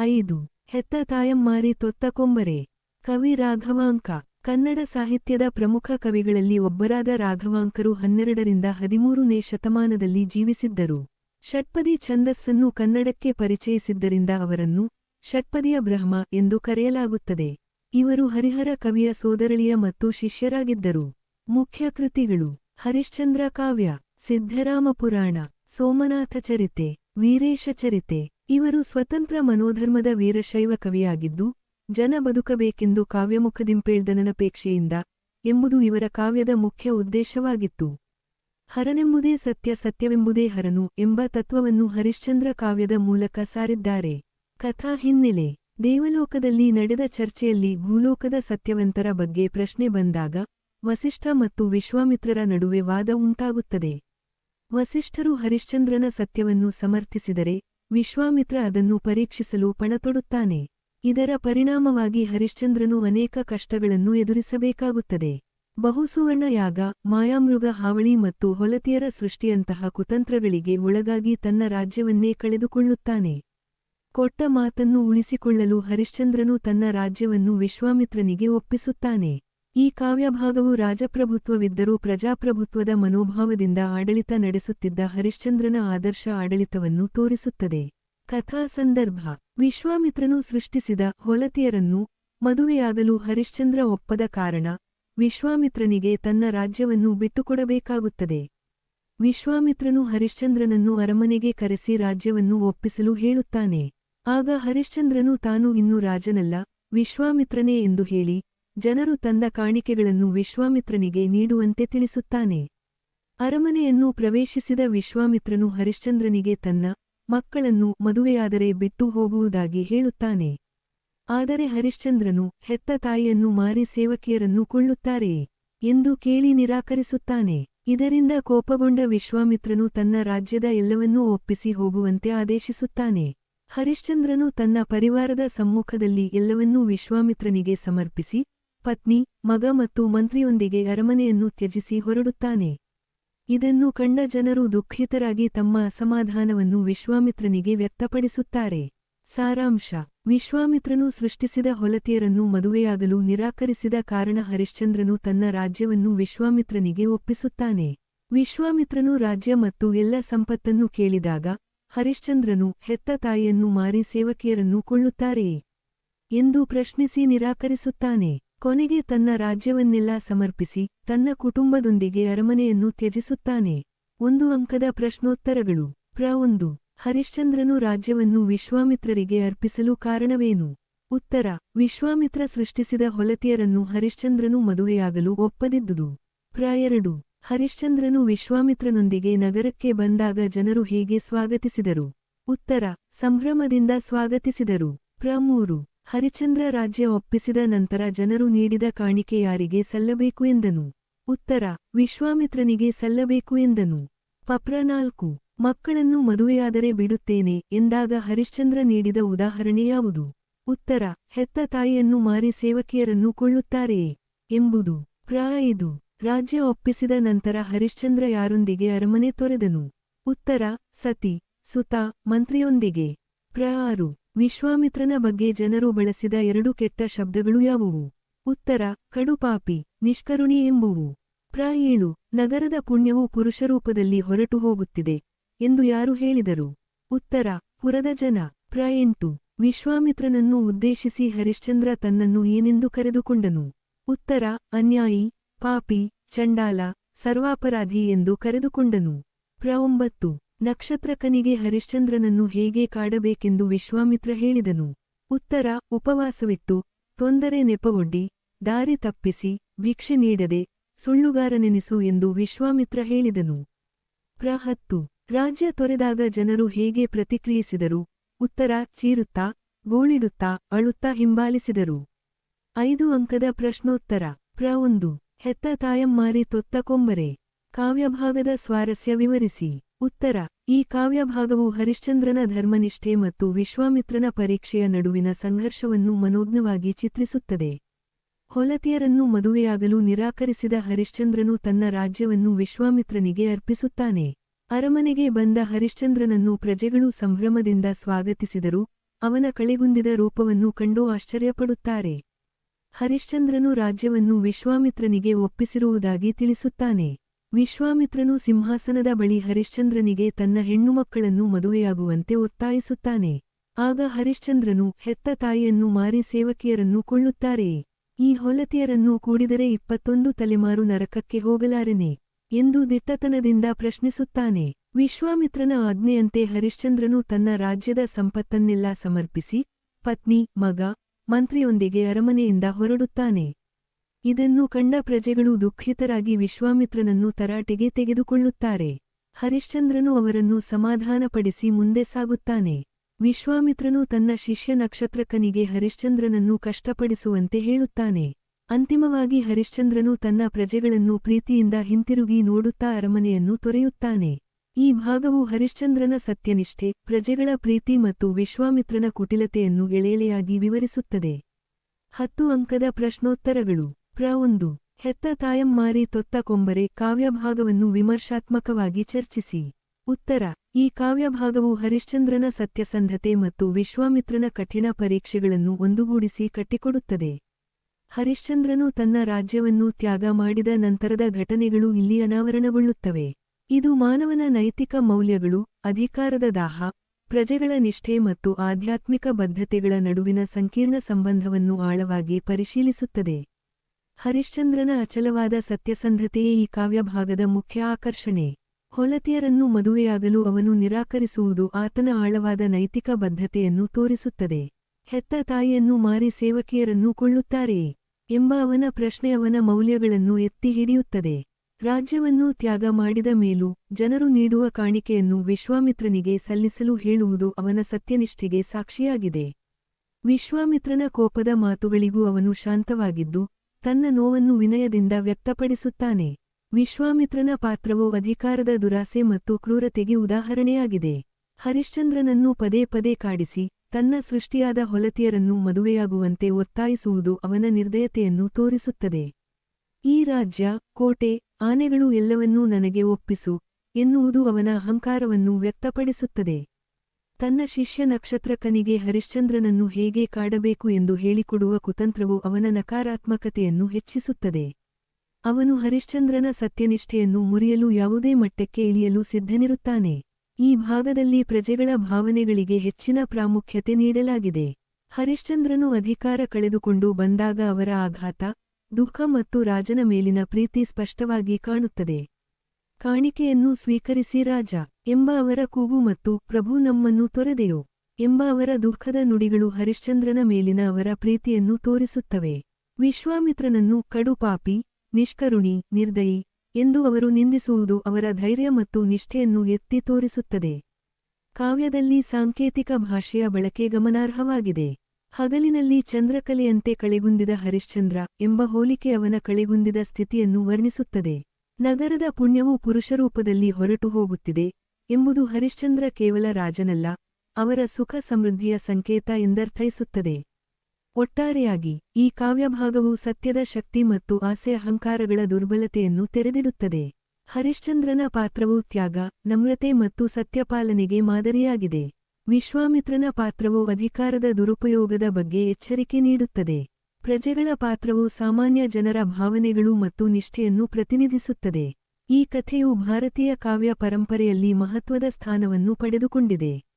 ಐದು. ಹೆತ್ತ ತಾಯಮ್ಮಾರಿ ತೊತ್ತ ಕೊಂಬರೆ. ಕವಿ ರಾಘವಾಂಕ. ಕನ್ನಡ ಸಾಹಿತ್ಯದ ಪ್ರಮುಖ ಕವಿಗಳಲ್ಲಿ ಒಬ್ಬರಾದ ರಾಘವಾಂಕರು ಹನ್ನೆರಡರಿಂದ ಹದಿಮೂರನೇ ಶತಮಾನದಲ್ಲಿ ಜೀವಿಸಿದ್ದರು. ಷಟ್ಪದಿ ಛಂದಸ್ಸನ್ನು ಕನ್ನಡಕ್ಕೆ ಪರಿಚಯಿಸಿದ್ದರಿಂದ ಅವರನ್ನು ಷಟ್ಪದಿಯ ಬ್ರಹ್ಮ ಎಂದು ಕರೆಯಲಾಗುತ್ತದೆ. ಇವರು ಹರಿಹರ ಕವಿಯ ಸೋದರಳಿಯ ಮತ್ತು ಶಿಷ್ಯರಾಗಿದ್ದರು. ಮುಖ್ಯ ಕೃತಿಗಳು ಹರಿಶ್ಚಂದ್ರ ಕಾವ್ಯ ಸಿದ್ಧರಾಮ ಪುರಾಣ ಸೋಮನಾಥ ಚರಿತೆ, ವೀರೇಶ ಚರಿತೆ ಇವರು ಸ್ವತಂತ್ರ ಮನೋಧರ್ಮದ ವೀರಶೈವ ಕವಿಯಾಗಿದ್ದು, ಜನ ಬದುಕಬೇಕೆಂದು ಕಾವ್ಯಮುಖದಿಂಪೇಳ್ದನನಪೇಕ್ಷೆಯಿಂದ ಎಂಬುದು ಇವರ ಕಾವ್ಯದ ಮುಖ್ಯ ಉದ್ದೇಶವಾಗಿತ್ತು. ಹರನೆಂಬುದೇ ಸತ್ಯ, ಸತ್ಯವೆಂಬುದೇ ಹರನು ಎಂಬ ತತ್ವವನ್ನು ಹರಿಶ್ಚಂದ್ರ ಕಾವ್ಯದ ಮೂಲಕ ಸಾರಿದ್ದಾರೆ. ಕಥಾ ಹಿನ್ನೆಲೆ. ದೇವಲೋಕದಲ್ಲಿ ನಡೆದ ಚರ್ಚೆಯಲ್ಲಿ ಭೂಲೋಕದ ಸತ್ಯವಂತರ ಬಗ್ಗೆ ಪ್ರಶ್ನೆ ಬಂದಾಗ, ವಸಿಷ್ಠ ಮತ್ತು ವಿಶ್ವಾಮಿತ್ರರ ನಡುವೆ ವಾದ ಉಂಟಾಗುತ್ತದೆ. ವಸಿಷ್ಠರು ಹರಿಶ್ಚಂದ್ರನ ಸತ್ಯವನ್ನು ಸಮರ್ಥಿಸಿದರೆ ವಿಶ್ವಾಮಿತ್ರ ಅದನ್ನು ಪರೀಕ್ಷಿಸಲು ಪಣತೊಡುತ್ತಾನೆ. ಇದರ ಪರಿಣಾಮವಾಗಿ ಹರಿಶ್ಚಂದ್ರನು ಅನೇಕ ಕಷ್ಟಗಳನ್ನು ಎದುರಿಸಬೇಕಾಗುತ್ತದೆ. ಬಹುಸುವರ್ಣ ಯಾಗ, ಮಾಯಾಮೃಗ ಹಾವಳಿ ಮತ್ತು ಹೊಲತಿಯರ ಸೃಷ್ಟಿಯಂತಹ ಕುತಂತ್ರಗಳಿಗೆ ಒಳಗಾಗಿ ತನ್ನ ರಾಜ್ಯವನ್ನೇ ಕಳೆದುಕೊಳ್ಳುತ್ತಾನೆ. ಕೊಟ್ಟ ಮಾತನ್ನು ಉಳಿಸಿಕೊಳ್ಳಲು ಹರಿಶ್ಚಂದ್ರನು ತನ್ನ ರಾಜ್ಯವನ್ನು ವಿಶ್ವಾಮಿತ್ರನಿಗೆ ಒಪ್ಪಿಸುತ್ತಾನೆ. ಈ ಕಾವ್ಯಭಾಗವು ರಾಜಪ್ರಭುತ್ವವಿದ್ದರೂ ಪ್ರಜಾಪ್ರಭುತ್ವದ ಮನೋಭಾವದಿಂದ ಆಡಳಿತ ನಡೆಸುತ್ತಿದ್ದ ಹರಿಶ್ಚಂದ್ರನ ಆದರ್ಶ ಆಡಳಿತವನ್ನು ತೋರಿಸುತ್ತದೆ. ಕಥಾ ಸಂದರ್ಭ. ವಿಶ್ವಾಮಿತ್ರನು ಸೃಷ್ಟಿಸಿದ ಹೊಲತಿಯರನ್ನು ಮದುವೆಯಾಗಲು ಹರಿಶ್ಚಂದ್ರ ಒಪ್ಪದ ಕಾರಣ ವಿಶ್ವಾಮಿತ್ರನಿಗೆ ತನ್ನ ರಾಜ್ಯವನ್ನು ಬಿಟ್ಟುಕೊಡಬೇಕಾಗುತ್ತದೆ. ವಿಶ್ವಾಮಿತ್ರನು ಹರಿಶ್ಚಂದ್ರನನ್ನು ಅರಮನೆಗೆ ಕರೆಸಿ ರಾಜ್ಯವನ್ನು ಒಪ್ಪಿಸಲು ಹೇಳುತ್ತಾನೆ. ಆಗ ಹರಿಶ್ಚಂದ್ರನು ತಾನು ಇನ್ನು ರಾಜನಲ್ಲ, ವಿಶ್ವಾಮಿತ್ರನೇ ಎಂದು ಹೇಳಿ ಜನರು ತಂದ ಕಾಣಿಕೆಗಳನ್ನು ವಿಶ್ವಾಮಿತ್ರನಿಗೆ ನೀಡುವಂತೆ ತಿಳಿಸುತ್ತಾನೆ. ಅರಮನೆಯನ್ನು ಪ್ರವೇಶಿಸಿದ ವಿಶ್ವಾಮಿತ್ರನು ಹರಿಶ್ಚಂದ್ರನಿಗೆ ತನ್ನ ಮಕ್ಕಳನ್ನು ಮದುವೆಯಾದರೆ ಬಿಟ್ಟು ಹೋಗುವುದಾಗಿ ಹೇಳುತ್ತಾನೆ. ಆದರೆ ಹರಿಶ್ಚಂದ್ರನು ಹೆತ್ತ ತಾಯಿಯನ್ನು ಮಾರಿ ಸೇವಕಿಯರನ್ನು ಕೊಳ್ಳುತ್ತಾರೆಯೇ ಎಂದು ಕೇಳಿ ನಿರಾಕರಿಸುತ್ತಾನೆ. ಇದರಿಂದ ಕೋಪಗೊಂಡ ವಿಶ್ವಾಮಿತ್ರನು ತನ್ನ ರಾಜ್ಯದ ಎಲ್ಲವನ್ನೂ ಒಪ್ಪಿಸಿ ಹೋಗುವಂತೆ ಆದೇಶಿಸುತ್ತಾನೆ. ಹರಿಶ್ಚಂದ್ರನು ತನ್ನ ಪರಿವಾರದ ಸಮ್ಮುಖದಲ್ಲಿ ಎಲ್ಲವನ್ನೂ ವಿಶ್ವಾಮಿತ್ರನಿಗೆ ಸಮರ್ಪಿಸಿ ಪತ್ನಿ, ಮಗ ಮತ್ತು ಮಂತ್ರಿಯೊಂದಿಗೆ ಅರಮನೆಯನ್ನು ತ್ಯಜಿಸಿ ಹೊರಡುತ್ತಾನೆ. ಇದನ್ನು ಕಂಡ ಜನರು ದುಃಖಿತರಾಗಿ ತಮ್ಮ ಅಸಮಾಧಾನವನ್ನು ವಿಶ್ವಾಮಿತ್ರನಿಗೆ ವ್ಯಕ್ತಪಡಿಸುತ್ತಾರೆ. ಸಾರಾಂಶ, ವಿಶ್ವಾಮಿತ್ರನು ಸೃಷ್ಟಿಸಿದ ಹೊಲತಿಯರನ್ನು ಮದುವೆಯಾಗಲು ನಿರಾಕರಿಸಿದ ಕಾರಣ ಹರಿಶ್ಚಂದ್ರನು ತನ್ನ ರಾಜ್ಯವನ್ನು ವಿಶ್ವಾಮಿತ್ರನಿಗೆ ಒಪ್ಪಿಸುತ್ತಾನೆ. ವಿಶ್ವಾಮಿತ್ರನು ರಾಜ್ಯ ಮತ್ತು ಎಲ್ಲ ಸಂಪತ್ತನ್ನು ಕೇಳಿದಾಗ, ಹರಿಶ್ಚಂದ್ರನು ಹೆತ್ತ ತಾಯಿಯನ್ನು ಮಾರಿ ಸೇವಕಿಯರನ್ನು ಕೊಳ್ಳುತ್ತಾರೆಯೇ ಎಂದು ಪ್ರಶ್ನಿಸಿ ನಿರಾಕರಿಸುತ್ತಾನೆ. ಕೊನೆಗೆ ತನ್ನ ರಾಜ್ಯವನ್ನೆಲ್ಲ ಸಮರ್ಪಿಸಿ ತನ್ನ ಕುಟುಂಬದೊಂದಿಗೆ ಅರಮನೆಯನ್ನು ತ್ಯಜಿಸುತ್ತಾನೆ. ಒಂದು ಅಂಕದ ಪ್ರಶ್ನೋತ್ತರಗಳು. ಪ್ರ ಒಂದು. ಹರಿಶ್ಚಂದ್ರನು ರಾಜ್ಯವನ್ನು ವಿಶ್ವಾಮಿತ್ರರಿಗೆ ಅರ್ಪಿಸಲು ಕಾರಣವೇನು? ಉತ್ತರ. ವಿಶ್ವಾಮಿತ್ರ ಸೃಷ್ಟಿಸಿದ ಹೊಲತಿಯರನ್ನು ಹರಿಶ್ಚಂದ್ರನು ಮದುವೆಯಾಗಲು ಒಪ್ಪದಿದ್ದುದು. ಪ್ರ ಎರಡು. ಹರಿಶ್ಚಂದ್ರನು ವಿಶ್ವಾಮಿತ್ರನೊಂದಿಗೆ ನಗರಕ್ಕೆ ಬಂದಾಗ ಜನರು ಹೇಗೆ ಸ್ವಾಗತಿಸಿದರು. ಉತ್ತರ. ಸಂಭ್ರಮದಿಂದ ಸ್ವಾಗತಿಸಿದರು. ಪ್ರ ಮೂರು. ಹರಿಚಂದ್ರ ರಾಜ್ಯ ಒಪ್ಪಿಸಿದ ನಂತರ ಜನರು ನೀಡಿದ ಕಾಣಿಕೆ ಯಾರಿಗೆ ಸಲ್ಲಬೇಕು ಎಂದನು. ಉತ್ತರ, ವಿಶ್ವಾಮಿತ್ರನಿಗೆ ಸಲ್ಲಬೇಕು ಎಂದನು. ಪಪ್ರ ನಾಲ್ಕು, ಮಕ್ಕಳನ್ನು ಮದುವೆಯಾದರೆ ಬಿಡುತ್ತೇನೆ ಎಂದಾಗ ಹರಿಶ್ಚಂದ್ರ ನೀಡಿದ ಉದಾಹರಣೆ ಯಾವುದು? ಉತ್ತರ, ಹೆತ್ತ ತಾಯಿಯನ್ನು ಮಾರಿ ಸೇವಕಿಯರನ್ನು ಕೊಳ್ಳುತ್ತಾರೆಯೇ ಎಂಬುದು. ಪ್ರ ಇದು ರಾಜ್ಯ ಒಪ್ಪಿಸಿದ ನಂತರ ಹರಿಶ್ಚಂದ್ರ ಯಾರೊಂದಿಗೆ ಅರಮನೆ ತೊರೆದನು? ಉತ್ತರ, ಸತಿ, ಸುತ, ಮಂತ್ರಿಯೊಂದಿಗೆ. ಪ್ರ ಆರು ವಿಶ್ವಾಮಿತ್ರನ ಬಗ್ಗೆ ಜನರು ಬಳಸಿದ ಎರಡು ಕೆಟ್ಟ ಶಬ್ದಗಳು ಯಾವುವು? ಉತ್ತರ, ಕಡುಪಾಪಿ, ನಿಷ್ಕರುಣಿ ಎಂಬುವು. ಪ್ರ ನಗರದ ಪುಣ್ಯವು ಪುರುಷರೂಪದಲ್ಲಿ ಹೊರಟು ಹೋಗುತ್ತಿದೆ ಎಂದು ಯಾರು ಹೇಳಿದರು? ಉತ್ತರ, ಪುರದ ಜನ. ಪ್ರ ಎಂಟು, ವಿಶ್ವಾಮಿತ್ರನನ್ನು ಉದ್ದೇಶಿಸಿ ಹರಿಶ್ಚಂದ್ರ ತನ್ನನ್ನು ಏನೆಂದು ಕರೆದುಕೊಂಡನು? ಉತ್ತರ, ಅನ್ಯಾಯಿ, ಪಾಪಿ, ಚಂಡಾಲ, ಸರ್ವಾಪರಾಧಿ ಎಂದು ಕರೆದುಕೊಂಡನು. ಪ್ರ ಒಂಬತ್ತು ನಕ್ಷತ್ರಕನಿಗೆ ಹರಿಶ್ಚಂದ್ರನನ್ನು ಹೇಗೆ ಕಾಡಬೇಕೆಂದು ವಿಶ್ವಾಮಿತ್ರ ಹೇಳಿದನು. ಉತ್ತರ, ಉಪವಾಸವಿಟ್ಟು, ತೊಂದರೆ ನೆಪವೊಡ್ಡಿ, ದಾರಿ ತಪ್ಪಿಸಿ, ಭಿಕ್ಷೆ ನೀಡದೆ, ಸುಳ್ಳುಗಾರನೆನಿಸು ಎಂದು ವಿಶ್ವಾಮಿತ್ರ ಹೇಳಿದನು. ಪ್ರಹತ್ತು ರಾಜ್ಯ ತೊರೆದಾಗ ಜನರು ಹೇಗೆ ಪ್ರತಿಕ್ರಿಯಿಸಿದರು? ಉತ್ತರ, ಚೀರುತ್ತಾ ಗೋಳಿಡುತ್ತಾ ಅಳುತ್ತಾ ಹಿಂಬಾಲಿಸಿದರು. ಐದು ಅಂಕದ ಪ್ರಶ್ನೋತ್ತರ. ಪ್ರ ಒಂದು, ಹೆತ್ತ ತಾಯಮ್ಮಾರಿ ತೊತ್ತ ಕೊಂಬರೆ ಕಾವ್ಯಭಾಗದ ಸ್ವಾರಸ್ಯ ವಿವರಿಸಿ. ಉತ್ತರ, ಈ ಕಾವ್ಯಭಾಗವು ಹರಿಶ್ಚಂದ್ರನ ಧರ್ಮನಿಷ್ಠೆ ಮತ್ತು ವಿಶ್ವಾಮಿತ್ರನ ಪರೀಕ್ಷೆಯ ನಡುವಿನ ಸಂಘರ್ಷವನ್ನು ಮನೋಜ್ಞವಾಗಿ ಚಿತ್ರಿಸುತ್ತದೆ. ಹೊಲತಿಯರನ್ನು ಮದುವೆಯಾಗಲು ನಿರಾಕರಿಸಿದ ಹರಿಶ್ಚಂದ್ರನು ತನ್ನ ರಾಜ್ಯವನ್ನು ವಿಶ್ವಾಮಿತ್ರನಿಗೆ ಅರ್ಪಿಸುತ್ತಾನೆ. ಅರಮನೆಗೆ ಬಂದ ಹರಿಶ್ಚಂದ್ರನನ್ನು ಪ್ರಜೆಗಳು ಸಂಭ್ರಮದಿಂದ ಸ್ವಾಗತಿಸಿದರು, ಅವನ ಕಳೆಗುಂದಿದ ರೂಪವನ್ನು ಕಂಡು ಆಶ್ಚರ್ಯಪಡುತ್ತಾರೆ. ಹರಿಶ್ಚಂದ್ರನು ರಾಜ್ಯವನ್ನು ವಿಶ್ವಾಮಿತ್ರನಿಗೆ ಒಪ್ಪಿಸಿರುವುದಾಗಿ ತಿಳಿಸುತ್ತಾನೆ. ವಿಶ್ವಾಮಿತ್ರನು ಸಿಂಹಾಸನದ ಬಳಿ ಹರಿಶ್ಚಂದ್ರನಿಗೆ ತನ್ನ ಹೆಣ್ಣುಮಕ್ಕಳನ್ನು ಮದುವೆಯಾಗುವಂತೆ ಒತ್ತಾಯಿಸುತ್ತಾನೆ. ಆಗ ಹರಿಶ್ಚಂದ್ರನು ಹೆತ್ತ ತಾಯಿಯನ್ನು ಮಾರಿ ಸೇವಕಿಯರನ್ನು ಕೊಳ್ಳುತ್ತಾರೆ. ಈ ಹೊಲತಿಯರನ್ನು ಕೂಡಿದರೆ ಇಪ್ಪತ್ತೊಂದು ತಲೆಮಾರು ನರಕಕ್ಕೆ ಹೋಗಲಾರೆನೆ ಎಂದು ದಿಟ್ಟತನದಿಂದ ಪ್ರಶ್ನಿಸುತ್ತಾನೆ. ವಿಶ್ವಾಮಿತ್ರನ ಆಜ್ಞೆಯಂತೆ ಹರಿಶ್ಚಂದ್ರನು ತನ್ನ ರಾಜ್ಯದ ಸಂಪತ್ತನ್ನೆಲ್ಲ ಸಮರ್ಪಿಸಿ, ಪತ್ನಿ, ಮಗ, ಮಂತ್ರಿಯೊಂದಿಗೆ ಅರಮನೆಯಿಂದ ಹೊರಡುತ್ತಾನೆ. ಇದನ್ನು ಕಂಡ ಪ್ರಜೆಗಳು ದುಃಖಿತರಾಗಿ ವಿಶ್ವಾಮಿತ್ರನನ್ನು ತರಾಟೆಗೆ ತೆಗೆದುಕೊಳ್ಳುತ್ತಾರೆ. ಹರಿಶ್ಚಂದ್ರನು ಅವರನ್ನು ಸಮಾಧಾನಪಡಿಸಿ ಮುಂದೆ ಸಾಗುತ್ತಾನೆ. ವಿಶ್ವಾಮಿತ್ರನು ತನ್ನ ಶಿಷ್ಯ ನಕ್ಷತ್ರಕನಿಗೆ ಹರಿಶ್ಚಂದ್ರನನ್ನು ಕಷ್ಟಪಡಿಸುವಂತೆ ಹೇಳುತ್ತಾನೆ. ಅಂತಿಮವಾಗಿ ಹರಿಶ್ಚಂದ್ರನು ತನ್ನ ಪ್ರಜೆಗಳನ್ನು ಪ್ರೀತಿಯಿಂದ ಹಿಂತಿರುಗಿ ನೋಡುತ್ತಾ ಅರಮನೆಯನ್ನು ತೊರೆಯುತ್ತಾನೆ. ಈ ಭಾಗವು ಹರಿಶ್ಚಂದ್ರನ ಸತ್ಯನಿಷ್ಠೆ, ಪ್ರಜೆಗಳ ಪ್ರೀತಿ ಮತ್ತು ವಿಶ್ವಾಮಿತ್ರನ ಕುಟಿಲತೆಯನ್ನು ಎಳೆಳೆಯಾಗಿ ವಿವರಿಸುತ್ತದೆ. ಹತ್ತು ಅಂಕದ ಪ್ರಶ್ನೋತ್ತರಗಳು. ಪ್ರ ಒಂದು ಹೆತ್ತ ತಾಯಮ್ಮಾರಿ ತೊತ್ತ ಕೊಂಬರೆ ಕಾವ್ಯಭಾಗವನ್ನು ವಿಮರ್ಶಾತ್ಮಕವಾಗಿ ಚರ್ಚಿಸಿ. ಉತ್ತರ, ಈ ಕಾವ್ಯಭಾಗವು ಹರಿಶ್ಚಂದ್ರನ ಸತ್ಯಸಂಧತೆ ಮತ್ತು ವಿಶ್ವಾಮಿತ್ರನ ಕಠಿಣ ಪರೀಕ್ಷೆಗಳನ್ನು ಒಂದುಗೂಡಿಸಿ ಕಟ್ಟಿಕೊಡುತ್ತದೆ. ಹರಿಶ್ಚಂದ್ರನು ತನ್ನ ರಾಜ್ಯವನ್ನು ತ್ಯಾಗ ಮಾಡಿದ ನಂತರದ ಘಟನೆಗಳು ಇಲ್ಲಿ ಅನಾವರಣಗೊಳ್ಳುತ್ತವೆ. ಇದು ಮಾನವನ ನೈತಿಕ ಮೌಲ್ಯಗಳು, ಅಧಿಕಾರದ ದಾಹ, ಪ್ರಜೆಗಳ ನಿಷ್ಠೆ ಮತ್ತು ಆಧ್ಯಾತ್ಮಿಕ ಬದ್ಧತೆಗಳ ನಡುವಿನ ಸಂಕೀರ್ಣ ಸಂಬಂಧವನ್ನು ಆಳವಾಗಿ ಪರಿಶೀಲಿಸುತ್ತದೆ. ಹರಿಶ್ಚಂದ್ರನ ಅಚಲವಾದ ಸತ್ಯಸಂಧತೆಯೇ ಈ ಕಾವ್ಯಭಾಗದ ಮುಖ್ಯ ಆಕರ್ಷಣೆ. ಹೊಲತಿಯರನ್ನು ಮದುವೆಯಾಗಲು ಅವನು ನಿರಾಕರಿಸುವುದು ಆತನ ಆಳವಾದ ನೈತಿಕ ಬದ್ಧತೆಯನ್ನು ತೋರಿಸುತ್ತದೆ. ಹೆತ್ತ ತಾಯಿಯನ್ನು ಮಾರಿ ಸೇವಕಿಯರನ್ನು ಕೊಳ್ಳುತ್ತಾರೆಯೇ ಎಂಬ ಅವನ ಪ್ರಶ್ನೆ ಅವನ ಮೌಲ್ಯಗಳನ್ನು ಎತ್ತಿ ಹಿಡಿಯುತ್ತದೆ. ರಾಜ್ಯವನ್ನು ತ್ಯಾಗ ಮಾಡಿದ ಮೇಲೂ ಜನರು ನೀಡುವ ಕಾಣಿಕೆಯನ್ನು ವಿಶ್ವಾಮಿತ್ರನಿಗೆ ಸಲ್ಲಿಸಲು ಹೇಳುವುದು ಅವನ ಸತ್ಯನಿಷ್ಠೆಗೆ ಸಾಕ್ಷಿಯಾಗಿದೆ. ವಿಶ್ವಾಮಿತ್ರನ ಕೋಪದ ಮಾತುಗಳಿಗೂ ಅವನು ಶಾಂತವಾಗಿದ್ದು ತನ್ನ ನೋವನ್ನು ವಿನಯದಿಂದ ವ್ಯಕ್ತಪಡಿಸುತ್ತಾನೆ. ವಿಶ್ವಾಮಿತ್ರನ ಪಾತ್ರವು ಅಧಿಕಾರದ ದುರಾಸೆ ಮತ್ತು ಕ್ರೂರತೆಗೆ ಉದಾಹರಣೆಯಾಗಿದೆ. ಹರಿಶ್ಚಂದ್ರನನ್ನು ಪದೇ ಪದೇ ಕಾಡಿಸಿ, ತನ್ನ ಸೃಷ್ಟಿಯಾದ ಹೊಲತಿಯರನ್ನು ಮದುವೆಯಾಗುವಂತೆ ಒತ್ತಾಯಿಸುವುದು ಅವನ ನಿರ್ದಯತೆಯನ್ನು ತೋರಿಸುತ್ತದೆ. ಈ ರಾಜ್ಯ, ಕೋಟೆ, ಆನೆಗಳು ಎಲ್ಲವನ್ನೂ ನನಗೆ ಒಪ್ಪಿಸು ಎನ್ನುವುದು ಅವನ ಅಹಂಕಾರವನ್ನು ವ್ಯಕ್ತಪಡಿಸುತ್ತದೆ. ತನ್ನ ಶಿಷ್ಯ ನಕ್ಷತ್ರಕನಿಗೆ ಹರಿಶ್ಚಂದ್ರನನ್ನು ಹೇಗೆ ಕಾಡಬೇಕು ಎಂದು ಹೇಳಿಕೊಡುವ ಕುತಂತ್ರವು ಅವನ ನಕಾರಾತ್ಮಕತೆಯನ್ನು ಹೆಚ್ಚಿಸುತ್ತದೆ. ಅವನು ಹರಿಶ್ಚಂದ್ರನ ಸತ್ಯನಿಷ್ಠೆಯನ್ನು ಮುರಿಯಲು ಯಾವುದೇ ಮಟ್ಟಕ್ಕೆ ಇಳಿಯಲು ಸಿದ್ಧನಿರುತ್ತಾನೆ. ಈ ಭಾಗದಲ್ಲಿ ಪ್ರಜೆಗಳ ಭಾವನೆಗಳಿಗೆ ಹೆಚ್ಚಿನ ಪ್ರಾಮುಖ್ಯತೆ ನೀಡಲಾಗಿದೆ. ಹರಿಶ್ಚಂದ್ರನು ಅಧಿಕಾರ ಕಳೆದುಕೊಂಡು ಬಂದಾಗ ಅವರ ಆಘಾತ, ದುಃಖ ಮತ್ತು ರಾಜನ ಮೇಲಿನ ಪ್ರೀತಿ ಸ್ಪಷ್ಟವಾಗಿ ಕಾಣುತ್ತದೆ. ಕಾಣಿಕೆಯನ್ನು ಸ್ವೀಕರಿಸಿ ರಾಜ. ಎಂಬ ಅವರ ಕೂಗು ಮತ್ತು ಪ್ರಭು ನಮ್ಮನ್ನು ತೊರೆದೆಯೋ? ಎಂಬ ಅವರ ದುಃಖದ ನುಡಿಗಳು ಹರಿಶ್ಚಂದ್ರನ ಮೇಲಿನ ಅವರ ಪ್ರೀತಿಯನ್ನು ತೋರಿಸುತ್ತವೆ. ವಿಶ್ವಾಮಿತ್ರನನ್ನು ಕಡುಪಾಪಿ ನಿಷ್ಕರುಣಿ, ನಿರ್ದಯಿ ಎಂದು ಅವರು ನಿಂದಿಸುವುದು ಅವರ ಧೈರ್ಯ ಮತ್ತು ನಿಷ್ಠೆಯನ್ನು ಎತ್ತಿ ತೋರಿಸುತ್ತದೆ. ಕಾವ್ಯದಲ್ಲಿ ಸಾಂಕೇತಿಕ ಭಾಷೆಯ ಬಳಕೆ ಗಮನಾರ್ಹವಾಗಿದೆ. ಹಗಲಿನಲ್ಲಿ ಚಂದ್ರಕಲೆಯಂತೆ ಕಳೆಗುಂದಿದ ಹರಿಶ್ಚಂದ್ರ ಎಂಬ ಹೋಲಿಕೆ ಅವನ ಕಳೆಗುಂದಿದ ಸ್ಥಿತಿಯನ್ನು ವರ್ಣಿಸುತ್ತದೆ. ನಗರದ ಪುಣ್ಯವು ಪುರುಷರೂಪದಲ್ಲಿ ಹೊರಟು ಹೋಗುತ್ತಿದೆ. ಎಂಬುದು ಹರಿಶ್ಚಂದ್ರ ಕೇವಲ ರಾಜನಲ್ಲ, ಅವರ ಸುಖ ಸಮೃದ್ಧಿಯ ಸಂಕೇತ ಎಂದರ್ಥೈಸುತ್ತದೆ. ಒಟ್ಟಾರೆಯಾಗಿ, ಈ ಕಾವ್ಯಭಾಗವು ಸತ್ಯದ ಶಕ್ತಿ ಮತ್ತು ಆಸೆ ಅಹಂಕಾರಗಳ ದುರ್ಬಲತೆಯನ್ನು ತೆರೆದಿಡುತ್ತದೆ. ಹರಿಶ್ಚಂದ್ರನ ಪಾತ್ರವು ತ್ಯಾಗ, ನಮ್ರತೆ ಮತ್ತು ಸತ್ಯಪಾಲನೆಗೆ ಮಾದರಿಯಾಗಿದೆ. ವಿಶ್ವಾಮಿತ್ರನ ಪಾತ್ರವು ಅಧಿಕಾರದ ದುರುಪಯೋಗದ ಬಗ್ಗೆ ಎಚ್ಚರಿಕೆ ನೀಡುತ್ತದೆ. ಪ್ರಜೆಗಳ ಪಾತ್ರವು ಸಾಮಾನ್ಯ ಜನರ ಭಾವನೆಗಳು ಮತ್ತು ನಿಷ್ಠೆಯನ್ನು ಪ್ರತಿನಿಧಿಸುತ್ತದೆ. ಈ ಕಥೆಯು ಭಾರತೀಯ ಕಾವ್ಯ ಪರಂಪರೆಯಲ್ಲಿ ಮಹತ್ವದ ಸ್ಥಾನವನ್ನು ಪಡೆದುಕೊಂಡಿದೆ.